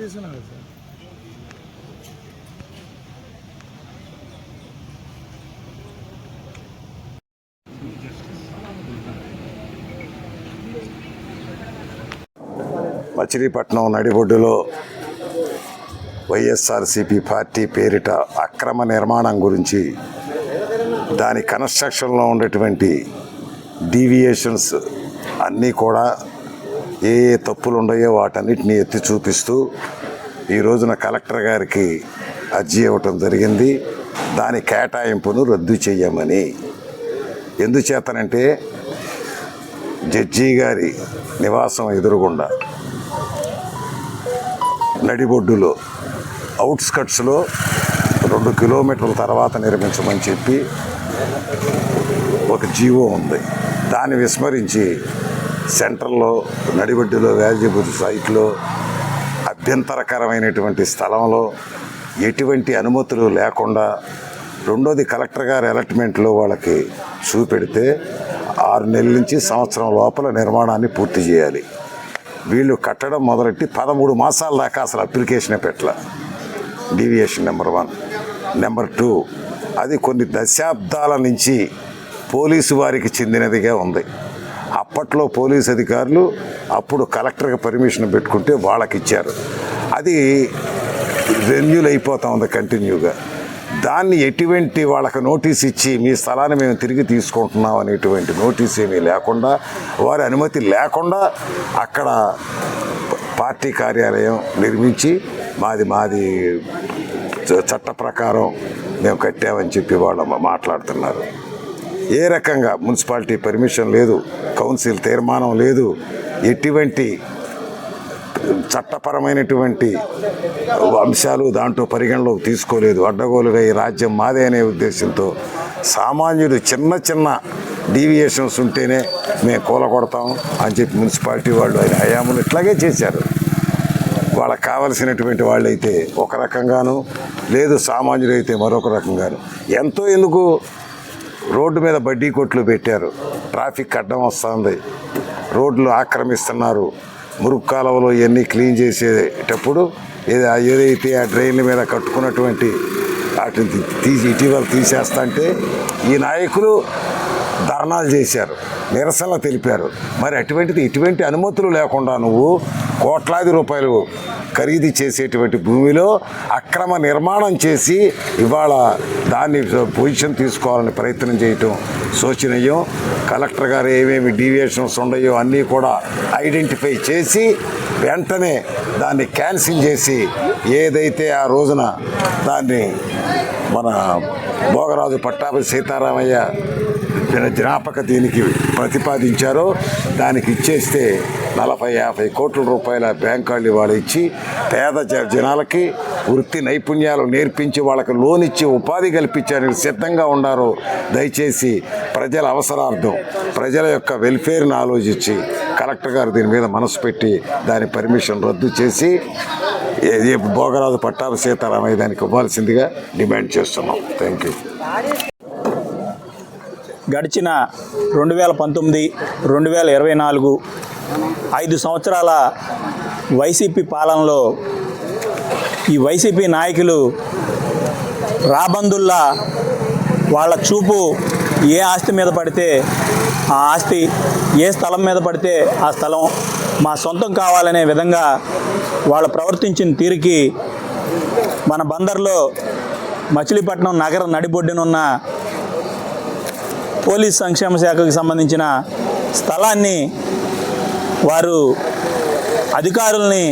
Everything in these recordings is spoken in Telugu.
తీసుకున్నా సార్ మచిలీపట్నం నడిబొడ్డులో వైఎస్ఆర్సీపీ పార్టీ పేరిట అక్రమ నిర్మాణం గురించి దాని కన్స్ట్రక్షన్లో ఉండేటువంటి డీవియేషన్స్ అన్నీ కూడా ఏ ఏ తప్పులు ఉన్నాయో వాటన్నిటిని ఎత్తి చూపిస్తూ ఈ రోజున కలెక్టర్ గారికి అర్జీ ఇవ్వటం జరిగింది. దాని కేటాయింపును రద్దు చేయమని ఎందుచేతనంటే జడ్జి గారి నివాసం ఎదురుగుండా నడిబొడ్డులో అవుట్స్కట్స్లో రెండు కిలోమీటర్ల తర్వాత నిర్మించమని చెప్పి ఒక జీవో ఉంది. దాన్ని విస్మరించి సెంట్రల్లో నడిబడ్డిలో వాల్యుబుల్ సైట్లో అభ్యంతరకరమైనటువంటి స్థలంలో ఎటువంటి అనుమతులు లేకుండా రెండోది కలెక్టర్ గారి అలాట్మెంట్లో వాళ్ళకి చూపెడితే ఆరు నెలల నుంచి సంవత్సరం లోపల నిర్మాణాన్ని పూర్తి చేయాలి. వీళ్ళు కట్టడం మొదలెట్టి పదమూడు మాసాల దాకా అసలు అప్లికేషనే పెట్టాల. Deviation number one. Number two. అది కొన్ని దశాబ్దాల నుంచి పోలీసు వారికి చెందినదిగా ఉంది. అప్పట్లో పోలీసు అధికారులు అప్పుడు కలెక్టర్కి పర్మిషన్ పెట్టుకుంటే వాళ్ళకి ఇచ్చారు అది రెన్యూల్ అయిపోతూ ఉంది కంటిన్యూగా. దాన్ని ఎటువంటి వాళ్ళకి నోటీస్ ఇచ్చి మీ స్థలాన్ని మేము తిరిగి తీసుకుంటున్నాం అనేటువంటి నోటీస్ ఏమీ లేకుండా వారి అనుమతి లేకుండా అక్కడ పార్టీ కార్యాలయం నిర్మించి మాది మాది చట్ట ప్రకారం మేము కట్టామని చెప్పి వాళ్ళు మాట్లాడుతున్నారు. ఏ రకంగా మున్సిపాలిటీ పర్మిషన్ లేదు కౌన్సిల్ తీర్మానం లేదు ఎటువంటి చట్టపరమైనటువంటి అంశాలు దాంట్లో పరిగణలోకి తీసుకోలేదు. అడ్డగోలుగా ఈ రాజ్యం మాదే అనే ఉద్దేశంతో సామాన్యుడు చిన్న చిన్న డీవియేషన్స్ ఉంటేనే మేము కూలగొడతాం అని చెప్పి మున్సిపాలిటీ వాళ్ళు ఆయన హయాములు ఇట్లాగే చేశారు. వాళ్ళకి కావలసినటువంటి వాళ్ళైతే ఒక రకంగాను లేదు సామాన్యులైతే మరొక రకంగాను. ఎంతో ఎందుకు రోడ్డు మీద బడ్డీ కొట్లు పెట్టారు. ట్రాఫిక్ అడ్డం వస్తుంది. రోడ్లు ఆక్రమిస్తున్నారు. మురుగు కాలువలో ఇవన్నీ క్లీన్ చేసేటప్పుడు ఏది ఏదైతే ఆ డ్రైన్ల మీద కట్టుకున్నటువంటి వాటిని తీసి ఇటీవల తీసేస్తా అంటే ఈ నాయకులు ధర్నాలు చేశారు. నిరసన తెలిపారు. మరి అటువంటిది ఎటువంటి అనుమతులు లేకుండా నువ్వు కోట్లాది రూపాయలు ఖరీదు చేసేటువంటి భూమిలో అక్రమ నిర్మాణం చేసి ఇవాళ దాన్ని పొజిషన్ తీసుకోవాలని ప్రయత్నం చేయటం శోచనీయం. కలెక్టర్ గారు ఏమేమి డీవియేషన్స్ ఉండయో అన్నీ కూడా ఐడెంటిఫై చేసి వెంటనే దాన్ని క్యాన్సిల్ చేసి ఏదైతే ఆ రోజున దాన్ని మన భోగరాజు పట్టాభి సీతారామయ్య జ్ఞాపక దీనికి ప్రతిపాదించారో దానికి ఇచ్చేస్తే నలభై యాభై కోట్ల రూపాయల బ్యాంక్ వాళ్ళు ఇవాళ ఇచ్చి పేద జ- జనాలకి వృత్తి నైపుణ్యాలు నేర్పించి వాళ్ళకి లోన్ ఇచ్చి ఉపాధి కల్పించడానికి సిద్ధంగా ఉన్నారు దయచేసి ప్రజల అవసరార్థం ప్రజల యొక్క వెల్ఫేర్ని ఆలోచించి కలెక్టర్ గారు దీని మీద మనసు పెట్టి దాని పర్మిషన్ రద్దు చేసి భోగరాజు పట్టాభి సీతారామయ్య దానికి ఇవ్వాల్సిందిగా డిమాండ్ చేస్తున్నాం. థ్యాంక్ యూ గడిచిన రెండు వేల పంతొమ్మిది రెండు వేల ఇరవై నాలుగు ఐదు సంవత్సరాల వైసీపీ పాలనలో ఈ వైసీపీ నాయకులు రాబందుల్లా వాళ్ళ చూపు ఏ ఆస్తి మీద పడితే ఆ ఆస్తి ఏ స్థలం మీద పడితే ఆ స్థలం మా సొంతం కావాలనే విధంగా వాళ్ళు ప్రవర్తించిన తీరుకి మన బందర్లో మచిలీపట్నం నగర నడిబొడ్డునున్న పోలీస్ సంక్షేమ శాఖకు సంబంధించిన స్థలాన్ని వారు అధికారుల్ని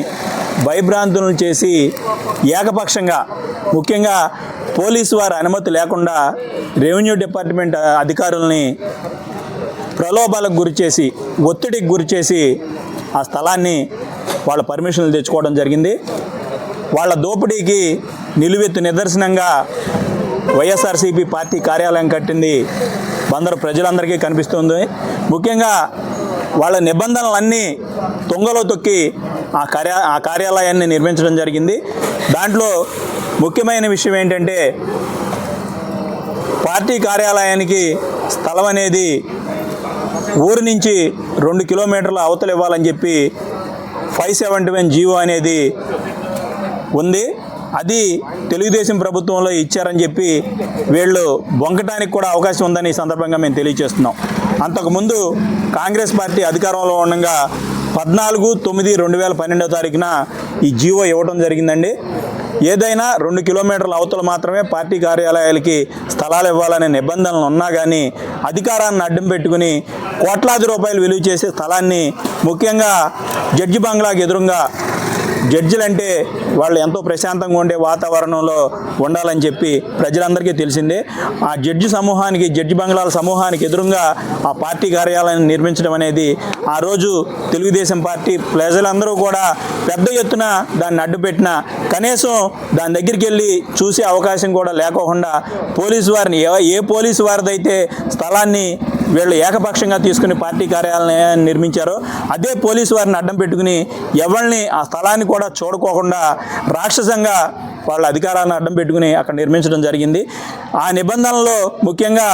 భయభ్రాంతులను చేసి ఏకపక్షంగా ముఖ్యంగా పోలీసు వారి అనుమతి లేకుండా రెవెన్యూ డిపార్ట్మెంట్ అధికారుల్ని ప్రలోభాలకు గురిచేసి ఒత్తిడికి గురిచేసి ఆ స్థలాన్ని వాళ్ళ పర్మిషన్లు తెచ్చుకోవడం జరిగింది. వాళ్ళ దోపిడీకి నిలువెత్తు నిదర్శనంగా వైఎస్ఆర్సీపీ పార్టీ కార్యాలయం కట్టింది బందరు ప్రజలందరికీ కనిపిస్తుంది. ముఖ్యంగా వాళ్ళ నిబంధనలన్నీ తొంగలో తొక్కి ఆ కార్య ఆ కార్యాలయాన్ని నిర్మించడం జరిగింది. దాంట్లో ముఖ్యమైన విషయం ఏంటంటే పార్టీ కార్యాలయానికి స్థలం అనేది ఊరు నుంచి రెండు కిలోమీటర్ల అవతలు ఇవ్వాలని చెప్పి ఫైవ్ సెవెంటీ వన్ జీవో అనేది ఉంది. అది తెలుగుదేశం ప్రభుత్వంలో ఇచ్చారని చెప్పి వీళ్ళు బొంకటానికి కూడా అవకాశం ఉందని ఈ సందర్భంగా మేము తెలియజేస్తున్నాం. అంతకుముందు కాంగ్రెస్ పార్టీ అధికారంలో ఉండగా పద్నాలుగు తొమ్మిది రెండు వేల పన్నెండో తారీఖున ఈ జీవో ఇవ్వడం జరిగిందండి. ఏదైనా రెండు కిలోమీటర్ల అవతల మాత్రమే పార్టీ కార్యాలయాలకి స్థలాలు ఇవ్వాలనే నిబంధనలు ఉన్నా కానీ అధికారాన్ని అడ్డం పెట్టుకుని కోట్లాది రూపాయలు విలువ చేసే స్థలాన్ని ముఖ్యంగా జడ్జి బంగ్లాకి ఎదురుగా జడ్జిలంటే వాళ్ళు ఎంతో ప్రశాంతంగా ఉండే వాతావరణంలో ఉండాలని చెప్పి ప్రజలందరికీ తెలిసిందే. ఆ జడ్జి సమూహానికి జడ్జి బంగ్లాల సమూహానికి ఎదురుగా ఆ పార్టీ కార్యాలయాన్ని నిర్మించడం అనేది ఆ రోజు తెలుగుదేశం పార్టీ ప్రజలందరూ కూడా పెద్ద ఎత్తున దాన్ని అడ్డుపెట్టిన కనీసం దాని దగ్గరికి వెళ్ళి చూసే అవకాశం కూడా లేకోకుండా పోలీసు వారిని ఏ పోలీసు వారిదైతే స్థలాన్ని వీళ్ళు ఏకపక్షంగా తీసుకుని పార్టీ కార్యాలయాన్ని నిర్మించారో అదే పోలీసు వారిని అడ్డం పెట్టుకుని ఎవరిని ఆ స్థలాన్ని కూడా చూడకోకుండా రాక్షసంగా వాళ్ళ అధికారాన్ని అడ్డం పెట్టుకుని అక్కడ నిర్మించడం జరిగింది. ఆ నిబంధనలో ముఖ్యంగా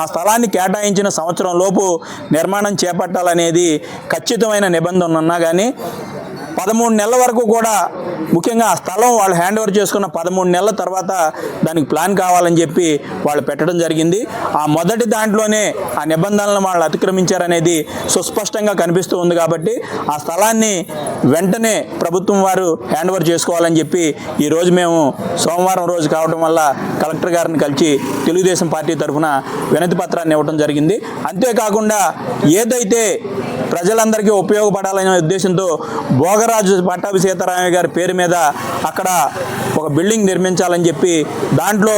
ఆ స్థలాన్ని కేటాయించిన సంవత్సరం లోపు నిర్మాణం చేపట్టాలనేది ఖచ్చితమైన నిబంధన ఉన్నా కానీ పదమూడు నెలల వరకు కూడా ముఖ్యంగా ఆ స్థలం వాళ్ళు హ్యాండ్ ఓవర్ చేసుకున్న పదమూడు నెలల తర్వాత దానికి ప్లాన్ కావాలని చెప్పి వాళ్ళు పెట్టడం జరిగింది. ఆ మొదటి దాంట్లోనే ఆ నిబంధనలను వాళ్ళు అతిక్రమించారనేది సుస్పష్టంగా కనిపిస్తూ ఉంది కాబట్టి ఆ స్థలాన్ని వెంటనే ప్రభుత్వం వారు హ్యాండ్ ఓవర్ చేసుకోవాలని చెప్పి ఈరోజు మేము సోమవారం రోజు కావడం వల్ల కలెక్టర్ గారిని కలిసి తెలుగుదేశం పార్టీ తరఫున వినతి పత్రాన్ని ఇవ్వడం జరిగింది. అంతేకాకుండా ఏదైతే ప్రజలందరికీ ఉపయోగపడాలనే ఉద్దేశంతో భోగరాజు పట్టాభి సీతారామయ్య గారి పేరు మీద అక్కడ ఒక బిల్డింగ్ నిర్మించాలని చెప్పి దాంట్లో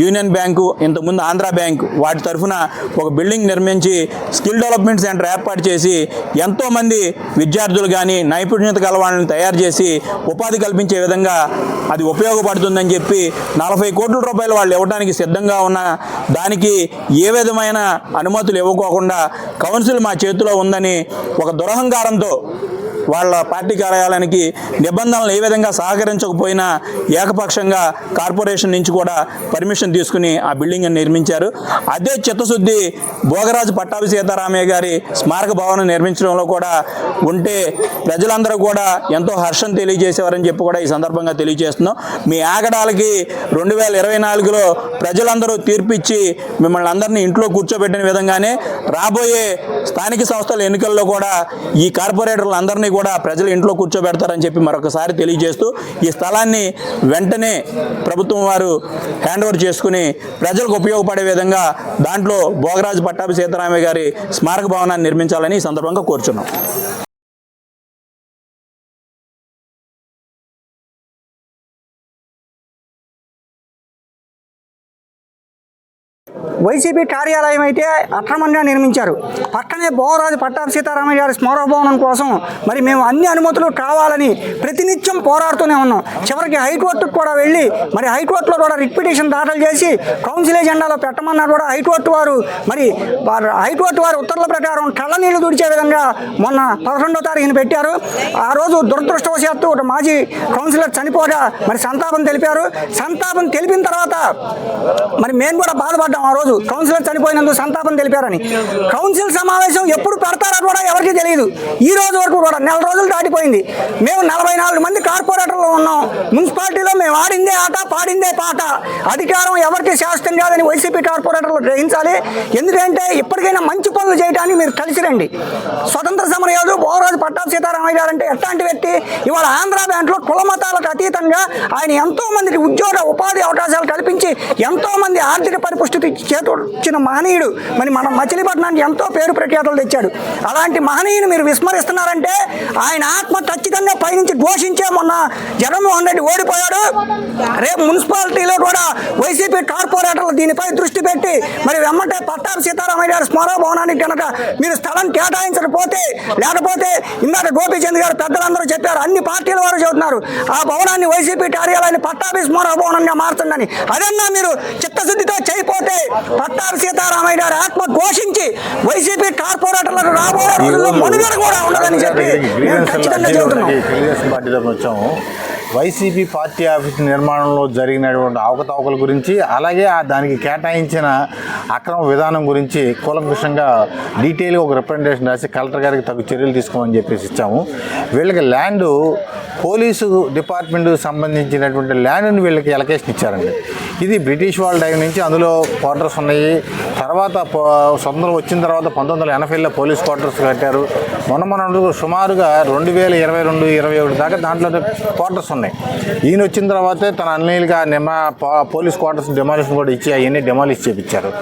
యూనియన్ బ్యాంకు ఇంతకుముందు ఆంధ్ర బ్యాంక్. వాటి తరఫున ఒక బిల్డింగ్ నిర్మించి స్కిల్ డెవలప్మెంట్ సెంటర్ ఏర్పాటు చేసి ఎంతోమంది విద్యార్థులు కానీ నైపుణ్యత గల వాళ్ళని తయారు చేసి ఉపాధి కల్పించే విధంగా అది ఉపయోగపడుతుందని చెప్పి నలభై కోట్ల రూపాయలు వాళ్ళు ఇవ్వడానికి సిద్ధంగా ఉన్న దానికి ఏ విధమైన అనుమతులు ఇవ్వకోకుండా కౌన్సిల్ మా చేతిలో ఉందని ఒక దురహంకారంతో వాళ్ళ పార్టీ కార్యాలయానికి నిబంధనలు ఏ విధంగా సహకరించకపోయినా ఏకపక్షంగా కార్పొరేషన్ నుంచి కూడా పర్మిషన్ తీసుకుని ఆ బిల్డింగ్ నిర్మించారు. అదే చిత్తశుద్ధి భోగరాజు పట్టాభి సీతారామయ్య గారి స్మారక భవనం నిర్మించడంలో కూడా ఉంటే ప్రజలందరూ కూడా ఎంతో హర్షం తెలియజేసేవారని చెప్పి కూడా ఈ సందర్భంగా తెలియజేస్తున్నాం. మీ ఆగడాలకి రెండు వేల ఇరవై నాలుగులో ప్రజలందరూ తీర్పిచ్చి మిమ్మల్ని అందరినీ ఇంట్లో కూర్చోబెట్టిన విధంగానే రాబోయే స్థానిక సంస్థల ఎన్నికల్లో కూడా ఈ కార్పొరేటర్లందరినీ కూడా ప్రజలు ఇంట్లో కూర్చోబెడతారని చెప్పి మరొకసారి తెలియజేస్తూ ఈ స్థలాన్ని వెంటనే ప్రభుత్వం వారు హ్యాండ్ ఓవర్ చేసుకుని ప్రజలకు ఉపయోగపడే విధంగా దాంట్లో భోగరాజు పట్టాభి సీతారామయ్య గారి స్మారక భవనాన్ని నిర్మించాలని ఈ సందర్భంగా కోరుచున్నాం. వైసీపీ కార్యాలయం అయితే అక్రమంగా నిర్మించారు. పక్కనే బోరాజు పట్టాభి సీతారామయ్య గారి స్మారక భవనం కోసం మరి మేము అన్ని అనుమతులు కావాలని ప్రతినిత్యం పోరాడుతూనే ఉన్నాం. చివరికి హైకోర్టుకు కూడా వెళ్ళి మరి హైకోర్టులో కూడా రిట్ దాఖలు చేసి కౌన్సిల్ ఎజెండాలో పెట్టమన్నారు కూడా హైకోర్టు వారు మరి హైకోర్టు వారి ఉత్తర్వుల ప్రకారం కళ్ళ నీళ్ళు తుడిచే విధంగా మొన్న పదకొండో తారీఖున పెట్టారు. ఆ రోజు దురదృష్టవశాత్తు ఒక మాజీ కౌన్సిలర్ చనిపోగా మరి సంతాపం తెలిపారు. సంతాపం తెలిపిన తర్వాత మరి మేము కూడా బాధపడ్డాం. ఆ రోజు కౌన్సిలర్ చనిపోయినందుకు సంతాపం తెలిపారని. కౌన్సిల్ సమావేశం ఎప్పుడు పెడతారో కూడా ఎవరికీ తెలియదు. ఈ రోజు వరకు కూడా నెల రోజులు దాటిపోయింది. మేము నలభై నాలుగు మంది కార్పొరేటర్లు ఉన్నాం. మున్సిపాలిటీలో మేము ఆడిందే ఆట పాడిందే పాట. అధికారం ఎవరికి శాస్త్రం కాదని వైసీపీ కార్పొరేటర్లు గ్రహించాలి. ఎందుకంటే ఇప్పటికైనా మంచి పనులు చేయడానికి మీరు కలిసి రండి. స్వతంత్ర సమరయోధు బోరాజు పట్టాభి సీతారామయ్య గారు అంటే ఎట్లాంటి వ్యక్తి? ఇవాళ ఆంధ్ర బ్యాంక్లో కులమతాలకు అతీతంగా ఆయన ఎంతో మందికి ఉద్యోగ ఉపాధి అవకాశాలు కల్పించి ఎంతో మంది ఆర్థిక పరిపుష్టి చేతొచ్చిన మహనీయుడు. మరి మన మచిలీపట్నానికి ఎంతో పేరు ప్రఖ్యాతలు తెచ్చాడు. అలాంటి మహనీయుని మీరు విస్మరిస్తున్నారంటే ఆయన ఆత్మ ఖచ్చితంగా పైనుంచి ఘోషించే మొన్న జగన్మోహన్ రెడ్డి ఓడిపోయాడు. రేపు మున్సిపాలిటీలో కూడా వైసీపీ కార్పొరేటర్లు దీనిపై దృష్టి పెట్టి మరి వెమ్మంటే పట్టాభి సీతారామయ్య గారి స్మారక భవనానికి కనుక మీరు స్థలం కేటాయించకపోతే లేకపోతే ఇందాక గోపీచంద్ గారు పెద్దలందరూ చెప్పారు అన్ని పార్టీల వారు చెబుతున్నారు ఆ భవనాన్ని వైసీపీ కార్యాలయాన్ని పట్టాభి స్మారక భవనంగా మార్చండి అదన్నా మీరు చిత్తశుద్ధితో చేయపోతే పట్టాభి సీతారామయ్య గారి ఆత్మ ఘోషించి వైసీపీ కార్పొరేటర్ ఓటర్లకు రాబోయే రోజుల్లో మనుగడ కూడా ఉండదని చెప్పి మేము ఖచ్చితంగా చెబుతున్నాం. తెలుగుదేశం పార్టీ తరఫున వచ్చాము వైసీపీ పార్టీ ఆఫీస్ నిర్మాణంలో జరిగినటువంటి అవకతవకల గురించి అలాగే ఆ దానికి కేటాయించిన అక్రమ విధానం గురించి కూలంకషంగా డీటెయిల్గా ఒక రిప్రజెంటేషన్ రాసి కలెక్టర్ గారికి తగు చర్యలు తీసుకోమని చెప్పేసి ఇచ్చాము. వీళ్ళకి ల్యాండ్ పోలీసు డిపార్ట్మెంట్కి సంబంధించినటువంటి ల్యాండ్ని వీళ్ళకి ఎలకేషన్ ఇచ్చారండి. ఇది బ్రిటిష్ వాళ్ళ టైం నుంచి అందులో క్వార్టర్స్ ఉన్నాయి. తర్వాత స్వతంత్రం వచ్చిన తర్వాత పంతొమ్మిది వందల ఎనభైలో పోలీస్ క్వార్టర్స్ కట్టారు. మొన్న మన సుమారుగా రెండు వేల ఇరవై రెండు ఇరవై ఒకటి దాకా దాంట్లో క్వార్టర్స్ ఉన్నాయి. ఈయన వచ్చిన తర్వాతే తన అన్నీలుగా నిమా పోలీస్ క్వార్టర్స్ డెమాలిషన్ కూడా ఇచ్చి అవన్నీ డెమాలిష్ చేయించారు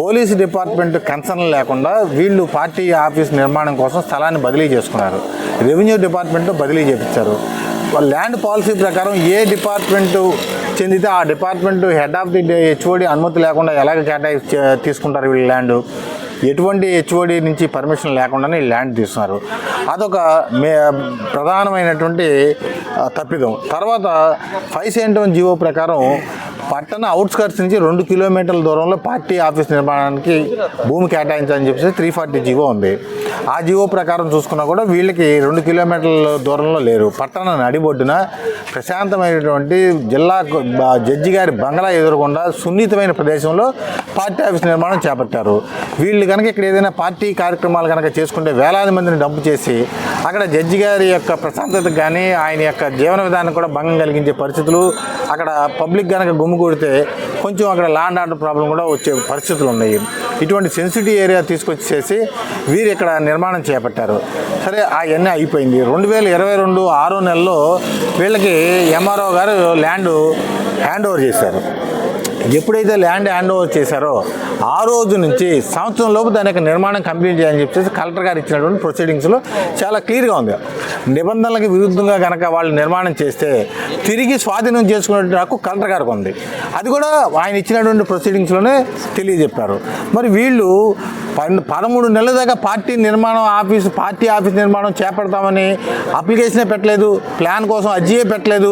పోలీస్ డిపార్ట్మెంట్ కన్సర్న్ లేకుండా వీళ్ళు పార్టీ ఆఫీస్ నిర్మాణం కోసం స్థలాన్ని బదిలీ చేసుకున్నారు. రెవెన్యూ డిపార్ట్మెంట్ బదిలీ చేయించారు ల్యాండ్ పాలసీ ప్రకారం ఏ డిపార్ట్మెంటు చెందితే ఆ department head of the HOD అనుమతి లేకుండా ఎలాగ కేటాయి తీసుకుంటారు వీళ్ళు ల్యాండ్? ఎటువంటి హెచ్ఓడి నుంచి పర్మిషన్ లేకుండానే ఈ ల్యాండ్ తీసుకున్నారు అదొక మే ప్రధానమైనటువంటి తప్పిదం. తర్వాత ఫైవ్ సెవెంటీ వన్ జీవో ప్రకారం పట్టణ అవుట్స్కర్ట్స్ నుంచి రెండు కిలోమీటర్ల దూరంలో పార్టీ ఆఫీస్ నిర్మాణానికి భూమి కేటాయించాలని చెప్పేసి త్రీ ఫార్టీ జీవో ఉంది. ఆ జీవో ప్రకారం చూసుకున్నా కూడా వీళ్ళకి రెండు కిలోమీటర్ల దూరంలో లేరు. పట్టణ నడిబొడ్డున ప్రశాంతమైనటువంటి జిల్లా జడ్జి గారి బంగ్లా ఎదురకుండా సున్నితమైన ప్రదేశంలో పార్టీ ఆఫీస్ నిర్మాణం చేపట్టారు. వీళ్ళు కనుక ఇక్కడ ఏదైనా పార్టీ కార్యక్రమాలు కనుక చేసుకుంటే వేలాది మందిని డంపు చేసి అక్కడ జడ్జి గారి యొక్క ప్రశాంతతకు కానీ ఆయన యొక్క జీవన విధానం కూడా భంగం కలిగించే పరిస్థితులు అక్కడ పబ్లిక్ కనుక గుమ్మి కొడితే కొంచెం అక్కడ ల్యాండ్ ఆర్డర్ ప్రాబ్లం కూడా వచ్చే పరిస్థితులు ఉన్నాయి. ఇటువంటి సెన్సిటివ్ ఏరియా తీసుకొచ్చేసి వీరు ఇక్కడ నిర్మాణం చేపట్టారు. సరే అవన్నీ అయిపోయింది? రెండు వేల ఇరవై రెండు ఆరో నెలలో వీళ్ళకి ఎంఆర్ఓ గారు ల్యాండ్ హ్యాండ్ ఓవర్ చేశారు. ఎప్పుడైతే ల్యాండ్ హ్యాండ్ ఓవర్ చేశారో ఆ రోజు నుంచి సంవత్సరం లోపు దాని యొక్క నిర్మాణం కంప్లీట్ చేయాలని చెప్పేసి కలెక్టర్ గారు ఇచ్చినటువంటి ప్రొసీడింగ్స్లో చాలా క్లియర్గా ఉంది. నిబంధనలకు విరుద్ధంగా కనుక వాళ్ళు నిర్మాణం చేస్తే తిరిగి స్వాధీనం చేసుకునే హక్కు కలెక్టర్ గారికి ఉంది. అది కూడా ఆయన ఇచ్చినటువంటి ప్రొసీడింగ్స్లోనే తెలియజెప్పారు. మరి వీళ్ళు పదమూడు నెలల దాకా పార్టీ నిర్మాణం ఆఫీసు పార్టీ ఆఫీస్ నిర్మాణం చేపడతామని అప్లికేషనే పెట్టలేదు ప్లాన్ కోసం అర్జీయే పెట్టలేదు.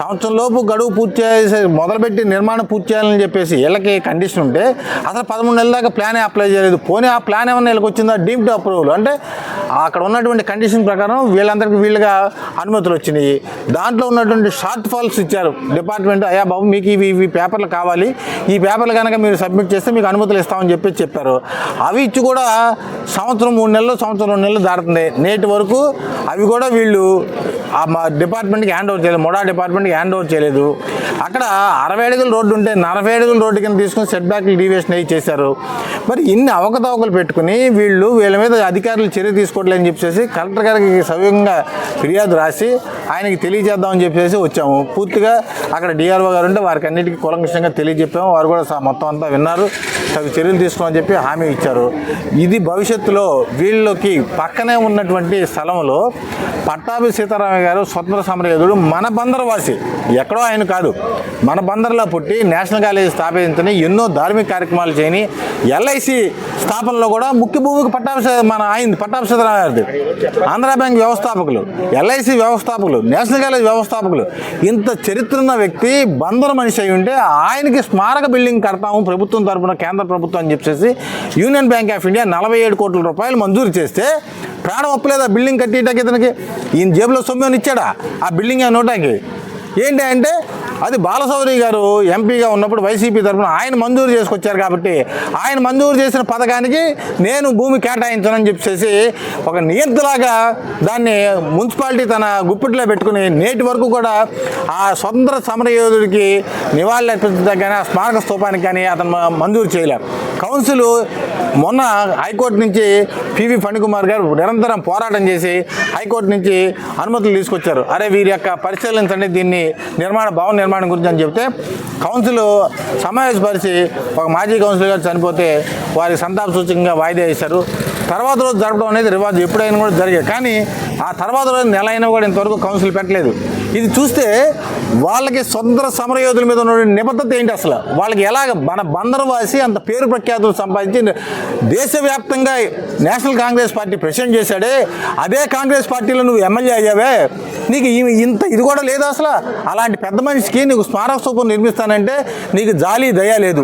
సంవత్సరం లోపు గడువు పూర్తి చేసే మొదలుపెట్టి నిర్మాణం పూర్తి చేయాలని చెప్పేసి వీళ్ళకి కండిషన్ ఉంటే అసలు పదమూడు నెలల దాకా ప్లానే అప్లై చేయలేదు. పోనీ ఆ ప్లాన్ ఏమన్నా వీళ్ళకి వచ్చిందా? డీమ్డ్ అప్రూవల్ అంటే అక్కడ ఉన్నటువంటి కండిషన్ ప్రకారం వీళ్ళందరికీ వీళ్ళుగా అనుమతులు వచ్చినాయి. దాంట్లో ఉన్నటువంటి షార్ట్ ఫాల్స్ ఇచ్చారు డిపార్ట్మెంట్ అయ్యా బాబు మీకు ఇవి ఇవి పేపర్లు కావాలి. ఈ పేపర్లు కనుక మీరు సబ్మిట్ చేస్తే మీకు అనుమతులు ఇస్తామని చెప్పి చెప్పారు. అవి ఇచ్చి కూడా సంవత్సరం మూడు నెలలు సంవత్సరం రెండు నెలలు దాటుతుంది నేటి వరకు అవి కూడా వీళ్ళు ఆ మా డిపార్ట్మెంట్కి హ్యాండ్ ఓవర్ చేయలేదు. మొడా డిపార్ట్మెంట్కి హ్యాండ్ ఓవర్ చేయలేదు. అక్కడ అరవై అడుగుల రోడ్డు ఉంటే నలభై అడుగుల రోడ్డు కింద తీసుకుని సెట్ బ్యాక్లు డీవేషన్ అయ్యి చేశారు. మరి ఇన్ని అవకతవకలు పెట్టుకుని వీళ్ళు వీళ్ళ మీద అధికారులు చర్య తీసుకోవట్లేదని చెప్పేసి కలెక్టర్ గారికి సవ్యంగా ఫిర్యాదు రాసి ఆయనకి తెలియజేద్దామని చెప్పేసి వచ్చాము. పూర్తిగా అక్కడ డిఆర్ఓ గారు ఉంటే వారికి అన్నిటికీ కూలంకషంగా తెలియజెప్పాము. వారు కూడా మొత్తం అంతా విన్నారు. తగు చర్యలు తీసుకోమని చెప్పి హామీ ఇచ్చారు. ఇది భవిష్యత్తులో వీళ్ళకి పక్కనే ఉన్నటువంటి స్థలంలో పట్టాభి సీతారామయ్య గారు స్వతంత్ర సమరయోధుడు మన బందరవాసి ఎక్కడో ఆయన కాదు మన బందర్లో పుట్టి నేషనల్ కాలేజ్ స్థాపించని ఎన్నో ధార్మిక కార్యక్రమాలు చేయని ఎల్ఐసి స్థాపనలో కూడా ముఖ్య భూమికి పట్టాభి మన ఆయన పట్టాభి ఆంధ్ర ఆంధ్రా బ్యాంక్ వ్యవస్థాపకులు ఎల్ఐసి వ్యవస్థాపకులు నేషనల్ కాలేజ్ వ్యవస్థాపకులు ఇంత చరిత్ర ఉన్న వ్యక్తి బందర మనిషి అయి ఉంటే ఆయనకి స్మారక బిల్డింగ్ కడతాము ప్రభుత్వం తరఫున కేంద్ర ప్రభుత్వం అని చెప్పేసి యూనియన్ బ్యాంక్ ఆఫ్ ఇండియా నలభై ఏడు కోట్ల రూపాయలు మంజూరు చేస్తే ప్రాణం ఒప్పలేదా ఆ బిల్డింగ్ కట్టేయటానికి ఇతనికి? ఈయన జేబులో సొమ్ము ఇచ్చాడా? ఆ బిల్డింగ్ నోటాకి ఏంటి అంటే అది బాలసౌరి గారు ఎంపీగా ఉన్నప్పుడు వైసీపీ తరఫున ఆయన మంజూరు చేసుకొచ్చారు కాబట్టి ఆయన మంజూరు చేసిన పథకానికి నేను భూమి కేటాయించనని చెప్పేసి ఒక నియంత్రలాగా దాన్ని మున్సిపాలిటీ తన గుప్పిట్లో పెట్టుకుని నేటి వరకు కూడా ఆ స్వతంత్ర సమరయోధుడికి నివాళులు అర్పించడానికి కానీ ఆ స్మారక స్థూపానికి కానీ అతను మంజూరు చేయలేరు కౌన్సిల్ మొన్న హైకోర్టు నుంచి పివి ఫణికుమార్ గారు నిరంతరం పోరాటం చేసి హైకోర్టు నుంచి అనుమతులు తీసుకొచ్చారు. అరే వీరి యొక్క పరిశీలించండి దీన్ని నిర్మాణ భవన నిర్మాణం గురించి అని చెప్తే కౌన్సిల్ సమావేశపరిచి ఒక మాజీ కౌన్సిల్ గారు చనిపోతే వారికి సంతాప సూచకంగా వాయిదా వేశారు. తర్వాత రోజు జరపడం అనేది రివాజ్ ఎప్పుడైనా కూడా జరిగాయి కానీ ఆ తర్వాత రోజు నెల అయినా కూడా ఇంతవరకు కౌన్సిల్ పెట్టలేదు. ఇది చూస్తే వాళ్ళకి స్వతంత్ర సమరయోధుల మీద ఉన్న నిబద్ధత ఏంటి అసలు? వాళ్ళకి ఎలాగ మన బందరవాసి అంత పేరు ప్రఖ్యాతులు సంపాదించి దేశవ్యాప్తంగా నేషనల్ కాంగ్రెస్ పార్టీ ప్రెసిడెంట్ చేశాడే అదే కాంగ్రెస్ పార్టీలో నువ్వు ఎమ్మెల్యే అయ్యావే నీకు ఇంత ఇది కూడా లేదు అసలు? అలాంటి పెద్ద మనిషికి నీకు స్మారక స్థూపం నిర్మిస్తానంటే నీకు జాలి దయ లేదు.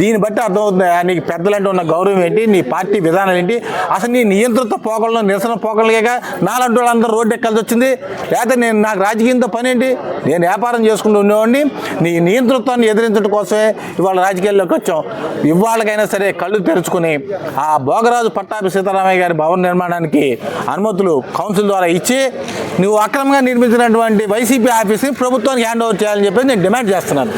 దీన్ని బట్టి అర్థమవుతుంది నీకు పెద్దలంటే ఉన్న గౌరవం ఏంటి నీ పార్టీ విధానాలు ఏంటి అసలు నీ నియంత్రిత పోకళ్ళు నిరసన పోకళ్ళగా నాలంటి వాళ్ళందరూ రోడ్డు ఎక్కాల్సి వచ్చింది. లేకపోతే నేను నాకు రాజకీయంతో పని ఏంటి నేను వ్యాపారం చేసుకుంటూ ఉండేవాడిని. నీ నియంతృత్వాన్ని ఎదిరించడం కోసమే ఇవాళ రాజకీయాల్లోకి వచ్చాం. ఇవాళకైనా సరే కళ్ళు తెరుచుకుని ఆ భోగరాజు పట్టాభి సీతారామయ్య గారి భవన నిర్మాణానికి అనుమతులు కౌన్సిల్ ద్వారా ఇచ్చి నువ్వు అక్రమంగా నిర్మించినటువంటి వైసీపీ ఆఫీస్ని ప్రభుత్వానికి హ్యాండ్ ఓవర్ చేయాలని చెప్పేసి నేను డిమాండ్ చేస్తున్నాను.